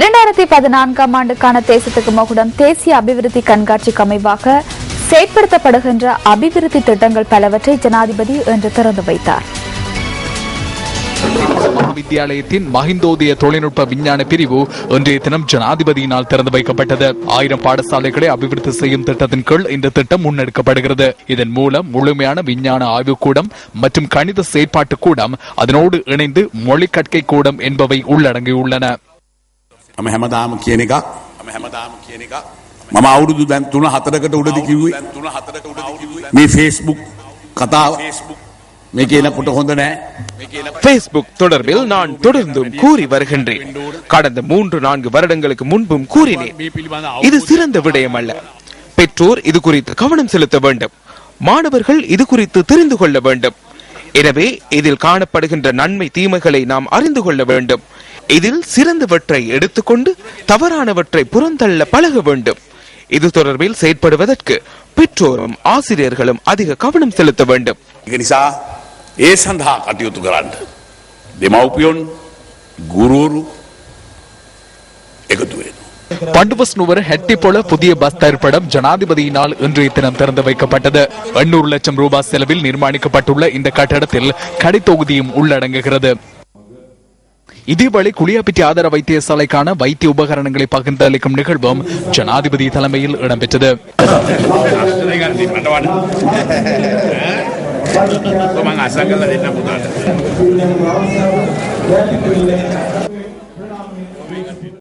இரண்டாயிரத்தி பதினான்காம் ஆண்டுக்கான தேசத்துக்கு மகுடம் தேசிய அபிவிருத்தி கண்காட்சிக்கு அமைவாக செயற்படுத்தப்படுகின்ற அபிவிருத்தி திட்டங்கள் பலவற்றை ஜனாதிபதி இன்று திறந்து வைத்தார். மகாவித்தியாலயத்தின் மஹிந்தோதய தொழில்நுட்ப விஞ்ஞான பிரிவு இன்றைய தினம் ஜனாதிபதியினால் திறந்து வைக்கப்பட்டது. ஆயிரம் பாடசாலைகளை அபிவிருத்தி செய்யும் திட்டத்தின் கீழ் இந்த திட்டம் முன்னெடுக்கப்படுகிறது. இதன் மூலம் முழுமையான விஞ்ஞான ஆய்வுக்கூடம் மற்றும் கணித செயற்பாட்டு கூடம் அதனோடு இணைந்து மொழி கற்கை கூடம் என்பவை உள்ளடங்கியுள்ளன. මම හැමදාම කියන එක මම හැමදාම කියන එක මම අවුරුදු දැන් 3 4කට උඩදී කිව්වේ දැන් 3 4කට උඩදී කිව්වේ මේ Facebook කතාව මේ කියනකොට හොඳ නෑ මේ කියන Facebook தொடர்பில் நான் தொடர்ந்தும் கூறி வருகின்றேன் கடந்த மூன்று நான்கு வருடங்களுக்கு முன்பும் கூறினேன் இது சிறந்த விடயம் அல்ல பெற்றோர் இது குறித்து கவனம் செலுத்த வேண்டும் மாணவர்கள் இது குறித்து தெரிந்து கொள்ள வேண்டும் எனவே இதில் காணப்படுகின்ற நன்மை தீமைகளை நாம் அறிந்து கொள்ள வேண்டும் இதில் சிறந்தவற்றை எடுத்துக்கொண்டு தவறானவற்றை புறந்தள்ள பழக வேண்டும் இது தொடர்பில் செயற்படுவதற்கு பெற்றோரும் ஆசிரியர்களும் அதிக கவனம் செலுத்த வேண்டும் ඒක නිසා ඒ සඳහා කටයුතු කරන්න දෙමව්පියොන් ගුරුවරු එකතු වෙනවා பண்டுவஸ்னுவர் ஹெட்டிபொல புதிய பஸ் திரைப்படம் ஜனாதிபதியினால் இன்றைய தினம் திறந்து வைக்கப்பட்டது எண்ணூறு லட்சம் ரூபாய் செலவில் நிர்மாணிக்கப்பட்டுள்ள இந்த கட்டடத்தில் கடைத்தொகுதியும் உள்ளடங்குகிறது இதேவேளை குளியாபிட்டி ஆதார வைத்தியசாலைக்கான வைத்திய உபகரணங்களை பகிர்ந்தளிக்கும் நிகழ்வும் ஜனாதிபதி தலைமையில் இடம்பெற்றது Tomang asal kalau dia